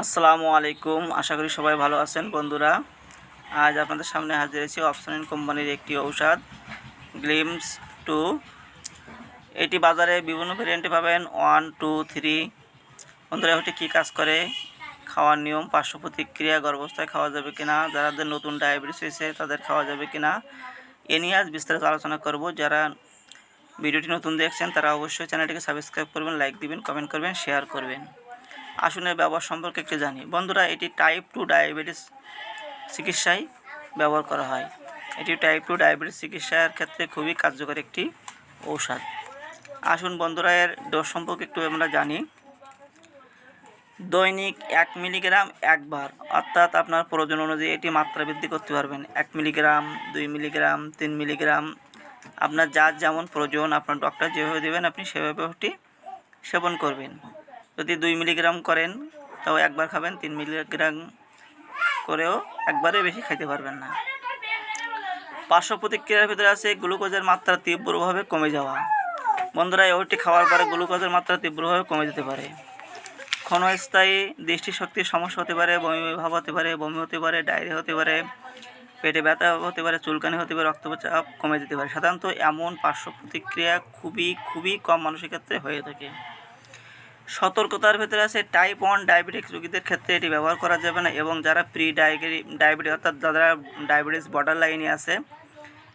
আসসালামু আলাইকুম। আশা করি সবাই ভালো আছেন বন্ধুরা। আজ আপনাদের সামনে হাজির হয়েছি অপশন কোম্পানির একটি ঔষধ গ্লিমস টু এটি বাজারে বিভিন্ন ভেরিয়েন্টে পাবেন ওয়ান টু থ্রি বন্ধুরা, এটি কী কাজ করে? খাওয়ার নিয়ম, পার্শ্ব প্রতিক্রিয়া, গর্ভবস্থায় খাওয়া যাবে কি কিনা যাদের নতুন ডায়াবেটিস হয়েছে, তাদের খাওয়া যাবে কিনা, এ নিয়ে আজ বিস্তারিত আলোচনা করব। যারা ভিডিওটি নতুন দেখছেন, তারা অবশ্যই চ্যানেলটিকে সাবস্ক্রাইব করবেন লাইক দিবেন কমেন্ট করবেন শেয়ার করবেন। আসনের ব্যবহার সম্পর্কে একটু জানি। বন্ধুরা, এটি টাইপ টু ডায়াবেটিস চিকিৎসায় ব্যবহার করা হয়। এটি টাইপ টু ডায়াবেটিস চিকিৎসার ক্ষেত্রে খুবই কার্যকর একটি ঔষধ। আসুন বন্ধুরা, এর ডোজ সম্পর্কে একটু আমরা জানি। দৈনিক এক মিলিগ্রাম একবার, অর্থাৎ আপনার প্রয়োজন অনুযায়ী এটি মাত্রা বৃদ্ধি করতে পারবেন। এক মিলিগ্রাম দুই মিলিগ্রাম তিন মিলিগ্রাম আপনার যার যেমন প্রয়োজন, আপনার ডক্টর যেভাবে দেবেন, আপনি সেভাবে ওটি সেবন করবেন। যদি দুই মিলিগ্রাম করেন, তাও একবার খাবেন। তিন মিলিগ্রাম করেও একবারে বেশি খাইতে পারবেন না। পার্শ্ব প্রতিক্রিয়ার ভিতরে আছে গ্লুকোজের মাত্রা তীব্রভাবে কমে যাওয়া। বন্ধুরা ওষুধটি খাওয়ার পরে গ্লুকোজের মাত্রা তীব্রভাবে কমে যেতে পারে। ক্ষণস্থায়ী দৃষ্টিশক্তির সমস্যা হতে পারে, বমি ভাব হতে পারে, বমি হতে পারে, ডায়রিয়া হতে পারে, পেটে ব্যথা হতে পারে, চুলকানি হতে পারে, রক্তচাপ কমে যেতে পারে। সাধারণত এমন পার্শ্ব প্রতিক্রিয়া খুবই খুবই কম মানুষের ক্ষেত্রে হয়ে থাকে। সতর্কতার ভেতরে আছে টাইপ ওয়ান ডায়াবেটিস রোগীদের ক্ষেত্রে এটি ব্যবহার করা যাবে না এবং যারা প্রি ডায়াবেটিস অর্থাৎ যারা ডায়াবেটিস বর্ডার লাইনে আছে,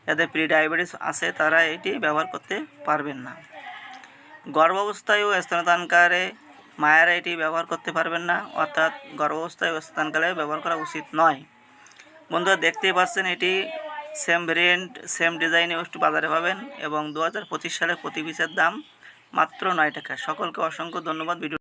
যাদের প্রি ডায়াবেটিস আছে, তারা এটি ব্যবহার করতে পারবেন না। গর্ভাবস্থায় ও স্তনদানকারে মায়েরা এটি ব্যবহার করতে পারবেন না, অর্থাৎ গর্ভাবস্থায় ও স্তনকালে ব্যবহার করা উচিত নয়। বন্ধুরা, দেখতেই পাচ্ছেন এটি সেম ভেরিয়েন্ট সেম ডিজাইনে একটু বাজারে পাবেন এবং দু হাজার পঁচিশ সালে প্রতি পিসের দাম মাত্র নয় টাকা। সকলকে অসংখ্য ধন্যবাদ। ভিডিও